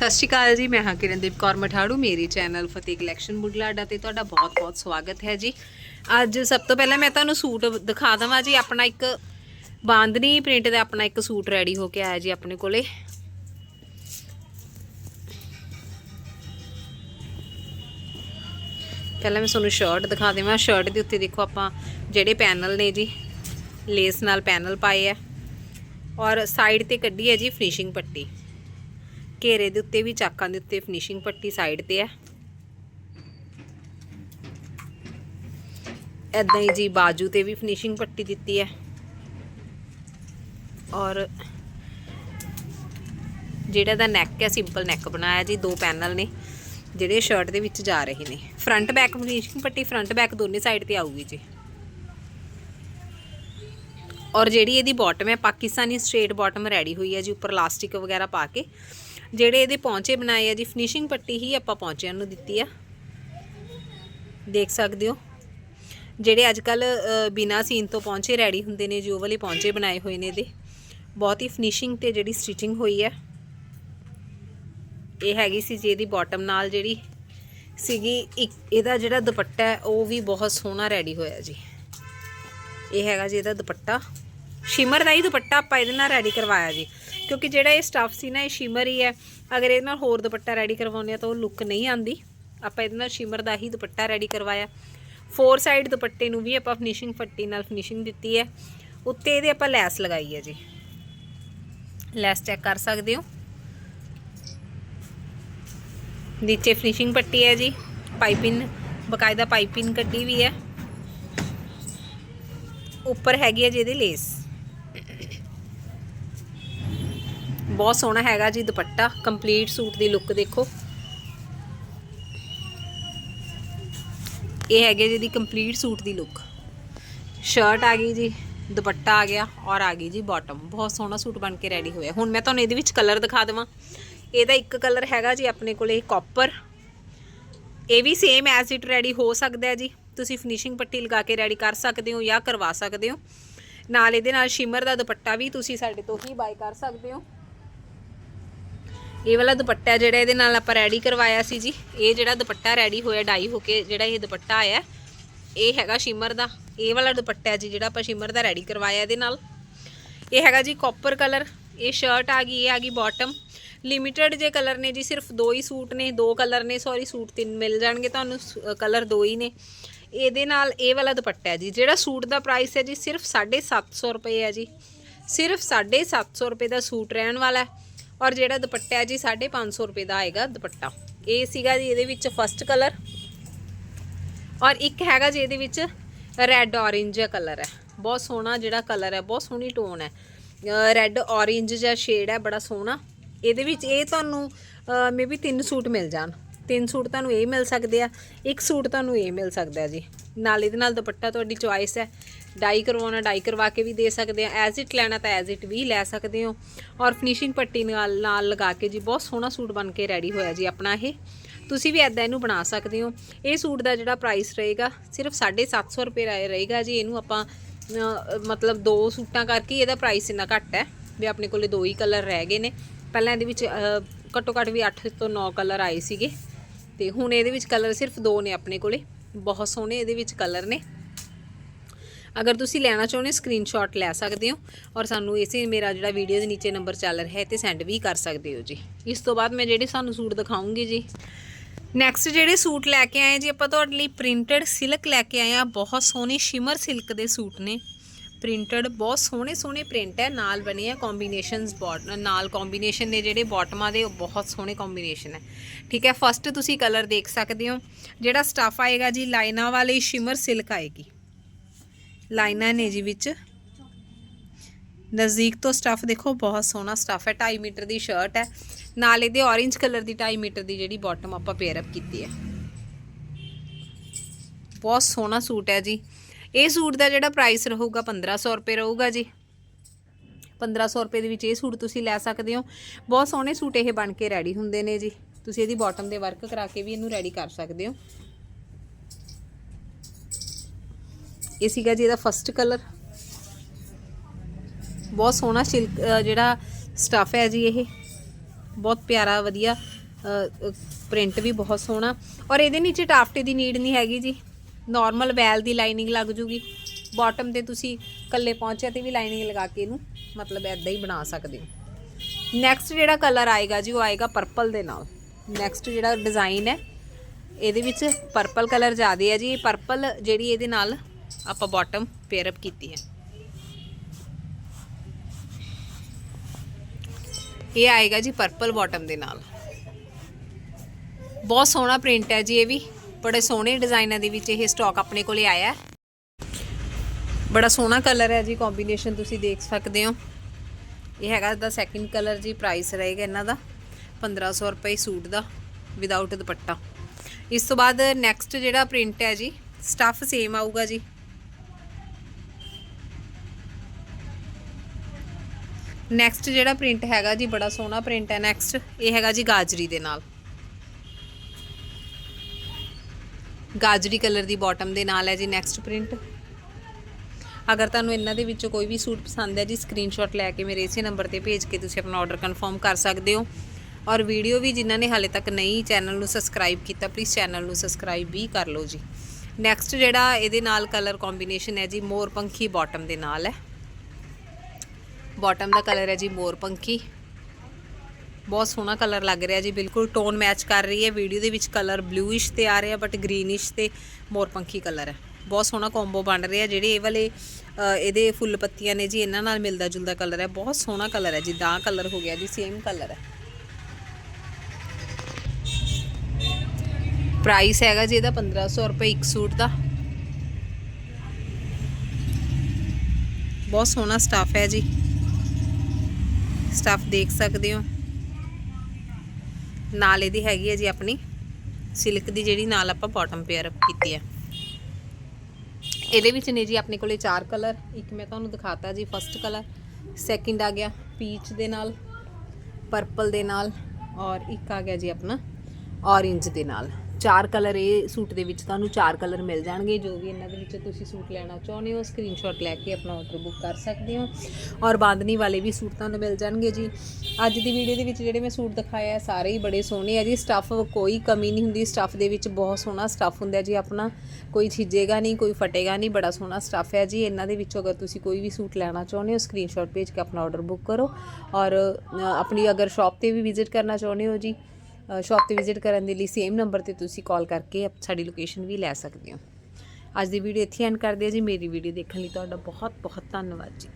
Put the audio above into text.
ਸਤਿ ਸ਼੍ਰੀ ਅਕਾਲ ਜੀ, ਮੈਂ ਹਾਂ ਕਿਰਨਦੀਪ ਕੌਰ ਮਠਾੜੂ, ਮੇਰੀ ਚੈਨਲ ਫਤਿਹ ਕਲੈਕਸ਼ਨ ਬੁਢਲਾਡਾ ਤੇ ਤੁਹਾਡਾ ਬਹੁਤ-ਬਹੁਤ ਸਵਾਗਤ ਹੈ ਜੀ। ਅੱਜ ਸਭ ਤੋਂ ਪਹਿਲਾਂ ਮੈਂ ਤੁਹਾਨੂੰ ਸੂਟ ਦਿਖਾ ਦਵਾਂ ਜੀ, ਆਪਣਾ ਇੱਕ ਬਾਂਦਨੀ ਪ੍ਰਿੰਟ ਦਾ ਆਪਣਾ ਇੱਕ ਸੂਟ ਰੈਡੀ ਹੋ ਕੇ ਆਇਆ ਜੀ ਆਪਣੇ ਕੋਲੇ। ਪਹਿਲਾਂ ਮੈਂ ਤੁਹਾਨੂੰ ਸ਼ਰਟ ਦਿਖਾ ਦੇਵਾਂ ਸ਼ਰਟ ਦੇ ਉੱਤੇ ਦੇਖੋ ਆਪਾਂ ਜਿਹੜੇ ਪੈਨਲ ਨੇ ਜੀ ਲੇਸ ਨਾਲ ਪੈਨਲ ਪਾਏ ਆ। ਔਰ ਸਾਈਡ ਤੇ ਕੱਢੀ ਹੈ ਜੀ ਫਿਨਿਸ਼ਿੰਗ ਪੱਟੀ। ਘੇਰੇ ਦੇ ਉੱਤੇ ਵੀ ਚਾਕਾਂ ਦੇ ਉੱਤੇ ਫਿਨਿਸ਼ਿੰਗ ਪੱਟੀ ਸਾਈਡ ਤੇ ਹੈ। ਐਦਾਂ ਹੀ ਜੀ ਬਾਜੂ ਤੇ ਵੀ ਫਿਨਿਸ਼ਿੰਗ ਪੱਟੀ ਦਿੱਤੀ ਹੈ। ਔਰ ਜਿਹੜਾ ਦਾ ਨੈਕ ਹੈ ਸਿੰਪਲ ਨੈਕ ਬਣਾਇਆ ਜੀ, ਦੋ ਪੈਨਲ ਨੇ, ਜਿਹੜੇ ਸ਼ਰਟ ਦੇ ਵਿੱਚ ਜਾ ਰਹੇ ਨੇ। ਫਰੰਟ ਬੈਕ ਫਿਨਿਸ਼ਿੰਗ ਪੱਟੀ ਫਰੰਟ ਬੈਕ ਦੋਨੇ ਸਾਈਡ ਤੇ ਆਊਗੀ ਜੀ। ਔਰ ਜਿਹੜੀ ਇਹਦੀ ਬਾਟਮ ਹੈ, ਪਾਕਿਸਤਾਨੀ ਸਟ੍ਰੇਟ ਬਾਟਮ ਰੈਡੀ ਹੋਈ ਹੈ ਜੀ, ਉੱਪਰ ਲਾਸਟਿਕ ਵਗੈਰਾ ਪਾ ਕੇ। ਜਿਹੜੇ ਇਹਦੇ ਪੌਂਚੇ ਬਣਾਏ ਆ ਜੀ ਫਿਨਿਸ਼ਿੰਗ ਪੱਟੀ ਹੀ ਆਪਾਂ ਪੌਂਚਿਆਂ ਨੂੰ ਦਿੱਤੀ ਆ। ਦੇਖ ਸਕਦੇ ਹੋ। ਜਿਹੜੇ ਅੱਜ ਕੱਲ ਬਿਨਾ ਸੀਨ ਤੋਂ ਪੌਂਚੇ ਰੈਡੀ ਹੁੰਦੇ ਨੇ, ਜੋ ਵਾਲੇ ਪੌਂਚੇ ਬਣਾਏ ਹੋਏ ਨੇ ਇਹਦੇ। ਬਹੁਤ ਹੀ ਫਿਨਿਸ਼ਿੰਗ ਤੇ ਜਿਹੜੀ ਸਟਿਚਿੰਗ ਹੋਈ ਹੈ ਇਹ ਹੈਗੀ ਸੀ ਜੀ ਇਹਦੀ ਬਾਟਮ ਨਾਲ ਜਿਹੜੀ ਸੀਗੀ, ਇੱਕ ਇਹਦਾ ਜਿਹੜਾ ਦੁਪੱਟਾ ਹੈ, ਉਹ ਵੀ ਬਹੁਤ ਸੋਹਣਾ ਰੈਡੀ ਹੋਇਆ ਜੀ। ਇਹ ਹੈਗਾ ਜੀ ਇਹਦਾ ਦੁਪੱਟਾ। ਸ਼ਿਮਰ ਦਾ ਹੀ ਦੁਪੱਟਾ ਆਪਾਂ ਇਹਦੇ ਨਾਲ ਰੈਡੀ ਕਰਵਾਇਆ ਜੀ। ਕਿਉਂਕਿ ਜਿਹੜਾ ਇਹ ਸਟਫ ਸੀ ਨਾ, ਇਹ ਸ਼ਿਮਰ ਹੀ ਹੈ। ਅਗਰ ਇਹਦੇ ਨਾਲ ਹੋਰ ਦੁਪੱਟਾ ਰੈਡੀ ਕਰਵਾਉਂਦੇ ਆ ਤਾਂ ਉਹ ਲੁੱਕ ਨਹੀਂ ਆਂਦੀ ਆਪਾਂ ਇਹਦੇ ਨਾਲ ਸ਼ਿਮਰ ਦਾ ਹੀ ਦੁਪੱਟਾ ਰੈਡੀ ਕਰਵਾਇਆ। ਫੋਰ ਸਾਈਡ ਦੁਪੱਟੇ ਨੂੰ ਵੀ ਆਪਾਂ ਫਿਨਿਸ਼ਿੰਗ ਫੱਟੀ ਨਾਲ ਫਿਨਿਸ਼ਿੰਗ ਦਿੱਤੀ ਹੈ। ਉੱਤੇ ਇਹਦੇ ਆਪਾਂ ਲੈਸ ਲਗਾਈ ਹੈ ਜੀ। ਲੈਸ ਚੈੱਕ ਕਰ ਸਕਦੇ ਹੋ। ਨੀਚੇ ਫਿਨਿਸ਼ਿੰਗ ਪੱਟੀ ਹੈ ਜੀ। ਪਾਈਪਿੰਗ ਬਕਾਇਦਾ ਪਾਈਪਿੰਗ ਕੱਢੀ ਵੀ ਹੈ। ਉੱਪਰ ਹੈਗੀ ਹੈ ਜੀ ਇਹਦੀ ਲੇਸ ਬਹੁਤ ਸੋਹਣਾ ਹੈਗਾ ਜੀ ਦੁਪੱਟਾ ਕੰਪਲੀਟ ਸੂਟ ਦੀ ਲੁੱਕ ਦੇਖੋ। ਇਹ ਹੈਗੇ ਜੀ ਦੀ ਕੰਪਲੀਟ ਸੂਟ ਦੀ ਲੁੱਕ ਸ਼ਰਟ ਆ ਗਈ ਜੀ, ਦੁਪੱਟਾ ਆ ਗਿਆ ਔਰ ਆ ਗਈ ਜੀ ਬਾਟਮ ਬਹੁਤ ਸੋਹਣਾ ਸੂਟ ਬਣ ਕੇ ਰੈਡੀ ਹੋਇਆ। ਹੁਣ ਮੈਂ ਤੁਹਾਨੂੰ ਇਹਦੇ ਵਿੱਚ ਕਲਰ ਦਿਖਾ ਦੇਵਾਂ। ਇਹਦਾ ਇੱਕ ਕਲਰ ਹੈਗਾ ਜੀ ਆਪਣੇ ਕੋਲੇ ਕਾਪਰ ਇਹ ਵੀ ਸੇਮ ਐਜ਼ ਇਟ ਰੈਡੀ ਹੋ ਸਕਦਾ ਹੈ ਜੀ। ਤੁਸੀਂ ਫਿਨਿਸ਼ਿੰਗ ਪੱਟੀ ਲਗਾ ਕੇ ਰੈਡੀ ਕਰ ਸਕਦੇ ਹੋ ਜਾਂ ਕਰਵਾ ਸਕਦੇ ਹੋ। ਨਾਲ ਇਹਦੇ ਨਾਲ ਸ਼ਿਮਰ ਦਾ ਦੁਪੱਟਾ ਵੀ ਤੁਸੀਂ ਸਾਡੇ ਤੋਂ ਹੀ ਬਾਈ ਕਰ ਸਕਦੇ ਹੋ। ਇਹ ਵਾਲਾ ਦੁਪੱਟਾ ਜਿਹੜਾ ਇਹਦੇ ਨਾਲ ਆਪਾਂ ਰੈਡੀ ਕਰਵਾਇਆ ਸੀ ਜੀ, ਇਹ ਜਿਹੜਾ ਦੁਪੱਟਾ ਰੈਡੀ ਹੋਇਆ ਡਾਈ ਹੋ ਕੇ ਜਿਹੜਾ ਇਹ ਦੁਪੱਟਾ ਆਇਆ, ਇਹ ਹੈਗਾ ਸ਼ਿਮਰ ਦਾ। ਇਹ ਵਾਲਾ ਦੁਪੱਟਾ ਜੀ ਜਿਹੜਾ ਆਪਾਂ ਸ਼ਿਮਰ ਦਾ ਰੈਡੀ ਕਰਵਾਇਆ ਇਹਦੇ ਨਾਲ। ਇਹ ਹੈਗਾ ਜੀ ਕਾਪਰ ਕਲਰ ਇਹ ਸ਼ਰਟ ਆ ਗਈ, ਇਹ ਆ ਗਈ ਬਾਟਮ ਲਿਮਿਟਡ ਜੇ ਕਲਰ ਨੇ ਜੀ, ਸਿਰਫ ਦੋ ਹੀ ਸੂਟ ਨੇ, ਦੋ ਕਲਰ ਨੇ ਸੌਰੀ ਸੂਟ ਤਿੰਨ ਮਿਲ ਜਾਣਗੇ ਤੁਹਾਨੂੰ ਕਲਰ ਦੋ ਹੀ ਨੇ। ਇਹਦੇ ਨਾਲ ਇਹ ਵਾਲਾ ਦੁਪੱਟਾ ਹੈ ਜੀ, ਜਿਹੜਾ ਸੂਟ ਦਾ ਪ੍ਰਾਈਸ ਹੈ ਜੀ, ਸਿਰਫ 750 ਰੁਪਏ ਹੈ ਜੀ। ਸਿਰਫ 750 ਰੁਪਏ ਦਾ ਸੂਟ ਰਹਿਣ ਵਾਲਾ ਹੈ। ਔਰ ਜਿਹੜਾ ਦੁਪੱਟਾ ਹੈ ਜੀ 550 ਰੁਪਏ ਦਾ ਆਏਗਾ ਦੁਪੱਟਾ। ਇਹ ਸੀਗਾ ਜੀ ਇਹਦੇ ਵਿੱਚ ਫਸਟ ਕਲਰ ਔਰ ਇੱਕ ਹੈਗਾ ਜੀ ਇਹਦੇ ਵਿੱਚ ਰੈੱਡ ਔਰੇਂਜ ਜਿਹਾ ਕਲਰ ਹੈ। ਬਹੁਤ ਸੋਹਣਾ ਜਿਹੜਾ ਕਲਰ ਹੈ, ਬਹੁਤ ਸੋਹਣੀ ਟੋਨ ਹੈ। ਰੈੱਡ ਔਰੇਂਜ ਜਿਹਾ ਸ਼ੇਡ ਹੈ, ਬੜਾ ਸੋਹਣਾ। ਇਹਦੇ ਵਿੱਚ ਇਹ ਤੁਹਾਨੂੰ ਮੇਬੀ ਤਿੰਨ ਸੂਟ ਮਿਲ ਜਾਣ। ਤਿੰਨ ਸੂਟ ਤੁਹਾਨੂੰ ਇਹ ਮਿਲ ਸਕਦੇ ਆ, ਇੱਕ ਸੂਟ ਤੁਹਾਨੂੰ ਇਹ ਮਿਲ ਸਕਦਾ ਜੀ। ਨਾਲ ਇਹਦੇ ਨਾਲ ਦੁਪੱਟਾ ਤੁਹਾਡੀ ਚੁਆਇਸ ਹੈ। ਡਾਈ ਕਰਵਾਉਣਾ, ਡਾਈ ਕਰਵਾ ਕੇ ਵੀ ਦੇ ਸਕਦੇ ਆ ਐਜ਼ ਇਟ ਲੈਣਾ ਤਾਂ ਐਜ਼ ਇਟ ਵੀ ਲੈ ਸਕਦੇ ਹੋ। ਔਰ ਫਿਨਿਸ਼ਿੰਗ ਪੱਟੀ ਨਾਲ ਨਾਲ ਲਗਾ ਕੇ ਜੀ, ਬਹੁਤ ਸੋਹਣਾ ਸੂਟ ਬਣ ਕੇ ਰੈਡੀ ਹੋਇਆ ਜੀ ਆਪਣਾ ਇਹ। ਤੁਸੀਂ ਵੀ ਐਦਾਂ ਇਹਨੂੰ ਬਣਾ ਸਕਦੇ ਹੋ। ਇਹ ਸੂਟ ਦਾ ਜਿਹੜਾ ਪ੍ਰਾਈਸ ਰਹੇਗਾ, ਸਿਰਫ 750 ਰੁਪਏ ਰਹੇਗਾ ਜੀ। ਇਹਨੂੰ ਆਪਾਂ ਮਤਲਬ ਦੋ ਸੂਟਾਂ ਕਰਕੇ ਇਹਦਾ ਪ੍ਰਾਈਸ ਇੰਨਾ ਘੱਟ ਹੈ, ਵੀ ਆਪਣੇ ਕੋਲੇ ਦੋ ਹੀ ਕਲਰ ਰਹਿ ਗਏ ਨੇ। ਪਹਿਲਾਂ ਇਹਦੇ ਵਿੱਚ ਘੱਟੋ ਘੱਟ ਵੀ 8 ਤੋਂ 9 ਕਲਰ ਆਏ ਸੀਗੇ। ਤੇ ਹੁਣ ਇਹਦੇ ਵਿੱਚ ਕਲਰ ਸਿਰਫ ਦੋ ਨੇ ਆਪਣੇ ਕੋਲੇ। ਬਹੁਤ ਸੋਹਣੇ ਇਹਦੇ ਵਿੱਚ ਕਲਰ ਨੇ। ਅਗਰ ਤੁਸੀਂ ਲੈਣਾ ਚਾਹੁੰਦੇ ਸਕਰੀਨਸ਼ਾਟ ਲੈ ਸਕਦੇ ਹੋ ਔਰ ਸਾਨੂੰ ਇਸੇ ਮੇਰਾ ਜਿਹੜਾ ਵੀਡੀਓ ਦੇ ਨੀਚੇ ਨੰਬਰ ਚੱਲ ਰਿਹਾ ਹੈ, ਤੇ ਸੈਂਡ ਵੀ ਕਰ ਸਕਦੇ ਹੋ ਜੀ। ਇਸ ਤੋਂ ਬਾਅਦ ਮੈਂ ਜਿਹੜੇ ਸਾਨੂੰ ਸੂਟ ਦਿਖਾਉਂਗੀ ਜੀ। ਨੈਕਸਟ ਜਿਹੜੇ ਸੂਟ ਲੈ ਕੇ ਆਏ ਜੀ, ਆਪਾਂ ਤੁਹਾਡੇ ਲਈ ਪ੍ਰਿੰਟਡ ਸਿਲਕ ਲੈ ਕੇ ਆਏ ਆ। ਬਹੁਤ ਸੋਹਣੇ ਸ਼ਿਮਰ ਸਿਲਕ ਦੇ ਸੂਟ ਨੇ। ਪ੍ਰਿੰਟਡ ਬਹੁਤ ਸੋਹਣੇ ਸੋਹਣੇ ਪ੍ਰਿੰਟ ਹੈ, ਨਾਲ ਬਣੇ ਆ ਕੰਬੀਨੇਸ਼ਨਸ ਬੋਟ ਨਾਲ ਕੰਬੀਨੇਸ਼ਨ ਨੇ ਜਿਹੜੇ ਬਾਟਮਾਂ ਦੇ, ਉਹ ਬਹੁਤ ਸੋਹਣੇ ਕੰਬੀਨੇਸ਼ਨ ਹੈ। ਠੀਕ ਹੈ ਫਸਟ ਤੁਸੀਂ ਕਲਰ ਦੇਖ ਸਕਦੇ ਹੋ। ਜਿਹੜਾ ਸਟਫ ਆਏਗਾ ਜੀ, ਲਾਈਨਾਂ ਵਾਲੀ ਸ਼ਿਮਰ ਸਿਲਕ ਆਏਗੀ। ਲਾਈਨਾਂ ਨੇ ਜੀ ਵਿੱਚ। ਨਜ਼ਦੀਕ ਤੋਂ ਸਟਫ ਦੇਖੋ, ਬਹੁਤ ਸੋਹਣਾ ਸਟਫ ਹੈ। 2.5 ਮੀਟਰ ਦੀ ਸ਼ਰਟ ਹੈ। ਨਾਲ ਇਹਦੇ orange ਕਲਰ ਦੀ 2.5 ਮੀਟਰ ਦੀ ਜਿਹੜੀ ਬਾਟਮ ਆਪਾਂ ਪੇਅਰ ਅਪ ਕੀਤੀ ਹੈ। ਬਹੁਤ ਸੋਹਣਾ ਸੂਟ ਹੈ ਜੀ। ਇਹ ਸੂਟ ਦਾ ਜਿਹੜਾ ਪ੍ਰਾਈਸ ਰਹੂਗਾ 1500 ਰੁਪਏ ਰਹੂਗਾ ਜੀ। 1500 ਰੁਪਏ ਦੇ ਵਿੱਚ ਇਹ ਸੂਟ ਤੁਸੀਂ ਲੈ ਸਕਦੇ ਹੋ। ਬਹੁਤ ਸੋਹਣੇ ਸੂਟ ਇਹ ਬਣ ਕੇ ਰੈਡੀ ਹੁੰਦੇ ਨੇ ਜੀ। ਤੁਸੀਂ ਇਹਦੀ ਬਾਟਮ ਦੇ ਵਰਕ ਕਰਾ ਕੇ ਵੀ ਇਹਨੂੰ ਰੈਡੀ ਕਰ ਸਕਦੇ ਹੋ। ਇਹ ਸੀਗਾ ਜੀ ਇਹਦਾ ਫਸਟ ਕਲਰ ਬਹੁਤ ਸੋਹਣਾ ਸਿਲਕ ਜਿਹੜਾ ਸਟਫ ਹੈ ਜੀ ਇਹ। ਬਹੁਤ ਪਿਆਰਾ, ਵਧੀਆ ਪ੍ਰਿੰਟ ਵੀ ਬਹੁਤ ਸੋਹਣਾ। ਔਰ ਇਹਦੇ ਨੀਚੇ ਟਾਫਟੇ ਦੀ ਨੀਡ ਨਹੀਂ ਹੈਗੀ ਜੀ। ਨਾਰਮਲ ਵੈਲ ਦੀ ਲਾਈਨਿੰਗ ਲੱਗ ਜੂਗੀ। ਬਾਟਮ ਤੇ ਤੁਸੀਂ ਕੱਲੇ ਪਹੁੰਚਿਆ ਤੇ ਵੀ ਲਾਈਨਿੰਗ ਲਗਾ ਕੇ ਇਹਨੂੰ ਮਤਲਬ ਐਦਾਂ ਹੀ ਬਣਾ ਸਕਦੇ ਹੋ। ਨੈਕਸਟ ਜਿਹੜਾ ਕਲਰ ਆਏਗਾ ਜੀ, ਉਹ ਆਏਗਾ ਪਰਪਲ ਦੇ ਨਾਲ। ਨੈਕਸਟ ਜਿਹੜਾ ਡਿਜ਼ਾਈਨ ਹੈ, ਇਹਦੇ ਵਿੱਚ ਪਰਪਲ ਕਲਰ ਜ਼ਿਆਦੇ ਹੈ ਜੀ। ਪਰਪਲ ਜਿਹੜੀ ਇਹਦੇ ਨਾਲ ਆਪਾਂ ਬਾਟਮ ਪੇਅਰ ਅਪ ਕੀਤੀ ਹੈ। ਇਹ ਆਏਗਾ ਜੀ ਪਰਪਲ ਬਾਟਮ ਦੇ ਨਾਲ। ਬਹੁਤ ਸੋਹਣਾ ਪ੍ਰਿੰਟ ਹੈ ਜੀ ਇਹ ਵੀ। ਬੜੇ ਸੋਹਣੇ ਡਿਜ਼ਾਈਨਾਂ ਦੇ ਵਿੱਚ ਇਹ ਸਟਾਕ ਆਪਣੇ ਕੋਲੇ ਆਇਆ ਬੜਾ ਸੋਹਣਾ ਕਲਰ ਹੈ ਜੀ ਕੰਬੀਨੇਸ਼ਨ ਤੁਸੀਂ ਦੇਖ ਸਕਦੇ ਹੋ। ਇਹ ਹੈਗਾ ਦਾ ਸੈਕਿੰਡ ਕਲਰ ਜੀ ਪ੍ਰਾਈਸ ਰਹੇਗਾ ਇਹਨਾਂ ਦਾ। 1500 ਰੁਪਏ ਸੂਟ ਦਾ ਵਿਦਆਊਟ ਦੁਪੱਟਾ। ਇਸ ਤੋਂ ਬਾਅਦ ਨੈਕਸਟ ਜਿਹੜਾ ਪ੍ਰਿੰਟ ਹੈ ਜੀ ਸਟੱਫ ਸੇਮ ਆਊਗਾ ਜੀ। ਨੈਕਸਟ ਜਿਹੜਾ ਪ੍ਰਿੰਟ ਹੈਗਾ ਜੀ, ਬੜਾ ਸੋਹਣਾ ਪ੍ਰਿੰਟ ਹੈ ਨੈਕਸਟ ਇਹ ਹੈਗਾ ਜੀ ਗਾਜਰੀ ਦੇ ਨਾਲ। ਗਾਜਰੀ ਕਲਰ ਦੀ ਬਾਟਮ ਦੇ ਨਾਲ ਹੈ ਜੀ ਨੈਕਸਟ ਪ੍ਰਿੰਟ ਅਗਰ ਤੁਹਾਨੂੰ ਇਹਨਾਂ ਦੇ ਵਿੱਚੋਂ ਕੋਈ ਵੀ ਸੂਟ ਪਸੰਦ ਹੈ ਜੀ ਸਕਰੀਨਸ਼ਾਟ ਲੈ ਕੇ ਮੇਰੇ ਇਸੇ ਨੰਬਰ ਤੇ ਭੇਜ ਕੇ ਤੁਸੀਂ ਆਪਣਾ ਆਰਡਰ ਕਨਫਰਮ ਕਰ ਸਕਦੇ ਹੋ। ਔਰ ਵੀਡੀਓ ਵੀ ਜਿਨ੍ਹਾਂ ਨੇ ਹਾਲੇ ਤੱਕ ਨਹੀਂ ਚੈਨਲ ਨੂੰ ਸਬਸਕ੍ਰਾਈਬ ਕੀਤਾ ਪਲੀਜ਼ ਚੈਨਲ ਨੂੰ ਸਬਸਕ੍ਰਾਈਬ ਵੀ ਕਰ ਲਓ ਜੀ। ਨੈਕਸਟ ਜਿਹੜਾ ਇਹਦੇ ਨਾਲ ਕਲਰ ਕੰਬੀਨੇਸ਼ਨ ਹੈ ਜੀ, ਮੋਰ ਪੰਖੀ ਬਾਟਮ ਦੇ ਨਾਲ ਹੈ। ਬਾਟਮ ਦਾ ਕਲਰ ਹੈ ਜੀ ਮੋਰ ਪੰਖੀ। ਬਹੁਤ ਸੋਹਣਾ ਕਲਰ ਲੱਗ ਰਿਹਾ ਜੀ, ਬਿਲਕੁਲ ਟੋਨ ਮੈਚ ਕਰ ਰਹੀ ਹੈ। ਵੀਡੀਓ ਦੇ ਵਿੱਚ ਕਲਰ ਬਲੂਇਸ਼ ਤੇ ਆ ਰਿਹਾ ਬਟ ਗ੍ਰੀਨਿਸ਼ ਤੇ ਮੋਰ ਪੰਖੀ ਕਲਰ ਹੈ। ਬਹੁਤ ਸੋਹਣਾ ਕੰਬੋ ਬਣ ਰਿਹਾ, ਜਿਹੜੇ ਇਹ ਵਾਲੇ ਇਹਦੇ ਫੁੱਲ ਪੱਤੀਆਂ ਨੇ ਜੀ, ਇਹਨਾਂ ਨਾਲ ਮਿਲਦਾ ਜੁਲਦਾ ਕਲਰ ਹੈ। ਬਹੁਤ ਸੋਹਣਾ ਕਲਰ ਹੈ ਜੀ ਜਿੱਦਾਂ ਕਲਰ ਹੋ ਗਿਆ ਜੀ ਸੇਮ ਕਲਰ ਹੈ। ਪ੍ਰਾਈਸ ਹੈਗਾ ਜੀ ਇਹਦਾ 1500 ਰੁਪਏ ਇੱਕ ਸੂਟ ਦਾ। ਬਹੁਤ ਸੋਹਣਾ ਸਟਫ ਹੈ ਜੀ। ਸਟਫ ਦੇਖ ਸਕਦੇ ਹੋ। ਨਾਲ ਇਹਦੀ ਹੈਗੀ ਹੈ ਜੀ ਆਪਣੀ ਸਿਲਕ ਦੀ ਜਿਹੜੀ ਨਾਲ ਆਪਾਂ ਬਾਟਮ ਪੇਅਰ ਕੀਤੀ ਹੈ। ਇਹਦੇ ਵਿੱਚ ਨੇ ਜੀ ਆਪਣੇ ਕੋਲੇ ਚਾਰ ਕਲਰ ਇੱਕ ਮੈਂ ਤੁਹਾਨੂੰ ਦਿਖਾਤਾ ਜੀ ਫਸਟ ਕਲਰ ਸੈਕਿੰਡ ਆ ਗਿਆ ਪੀਚ ਦੇ ਨਾਲ ਪਰਪਲ ਦੇ ਨਾਲ ਔਰ ਇੱਕ ਆ ਗਿਆ ਜੀ ਆਪਣਾ ਔਰੇਂਜ ਦੇ ਨਾਲ। ਚਾਰ ਕਲਰ ਇਹ ਸੂਟ ਦੇ ਵਿੱਚ ਤੁਹਾਨੂੰ ਚਾਰ ਕਲਰ ਮਿਲ ਜਾਣਗੇ। ਜੋ ਵੀ ਇਹਨਾਂ ਦੇ ਵਿੱਚ ਤੁਸੀਂ ਸੂਟ ਲੈਣਾ ਚਾਹੁੰਦੇ ਹੋ ਸਕਰੀਨਸ਼ਾਟ ਲੈ ਕੇ ਆਪਣਾ ਆਰਡਰ ਬੁੱਕ ਕਰ ਸਕਦੇ ਹੋ। ਔਰ ਬਾਂਦਨੀ ਵਾਲੇ ਵੀ ਸੂਟ ਤੁਹਾਨੂੰ ਮਿਲ ਜਾਣਗੇ ਜੀ। ਅੱਜ ਦੀ ਵੀਡੀਓ ਦੇ ਵਿੱਚ ਜਿਹੜੇ ਮੈਂ ਸੂਟ ਦਿਖਾਇਆ ਸਾਰੇ ਹੀ ਬੜੇ ਸੋਹਣੇ ਆ ਜੀ। ਸਟੱਫ ਕੋਈ ਕਮੀ ਨਹੀਂ ਹੁੰਦੀ। ਸਟੱਫ ਦੇ ਵਿੱਚ ਬਹੁਤ ਸੋਹਣਾ ਸਟੱਫ ਹੁੰਦਾ ਜੀ ਆਪਣਾ। ਕੋਈ ਛਿੱਜੇਗਾ ਨਹੀਂ, ਕੋਈ ਫਟੇਗਾ ਨਹੀਂ, ਬੜਾ ਸੋਹਣਾ ਸਟੱਫ ਹੈ ਜੀ। ਇਹਨਾਂ ਦੇ ਵਿੱਚੋਂ ਅਗਰ ਤੁਸੀਂ ਕੋਈ ਵੀ ਸੂਟ ਲੈਣਾ ਚਾਹੁੰਦੇ ਹੋ ਸਕਰੀਨਸ਼ਾਟ ਭੇਜ ਕੇ ਆਪਣਾ ਆਰਡਰ ਬੁੱਕ ਕਰੋ। ਔਰ ਆਪਣੀ ਅਗਰ ਸ਼ਾਪ ਤੇ ਵੀ ਵਿਜ਼ਿਟ ਕਰਨਾ ਚਾਹੁੰਦੇ ਹੋ ਜੀ ਸ਼ਾਪ ਤੇ ਵਿਜ਼ਿਟ ਕਰਨ ਦੇ ਲਈ ਸੇਮ ਨੰਬਰ ਤੇ ਤੁਸੀਂ ਕਾਲ ਕਰਕੇ ਸਾਡੀ ਲੋਕੇਸ਼ਨ ਵੀ ਲੈ ਸਕਦੇ ਹੋ। ਅੱਜ ਦੀ ਵੀਡੀਓ ਇੱਥੇ ਐਂਡ ਕਰਦੇ ਹਾਂ ਜੀ। ਮੇਰੀ ਵੀਡੀਓ ਦੇਖਣ ਲਈ ਤੁਹਾਡਾ ਬਹੁਤ ਬਹੁਤ ਧੰਨਵਾਦ ਜੀ।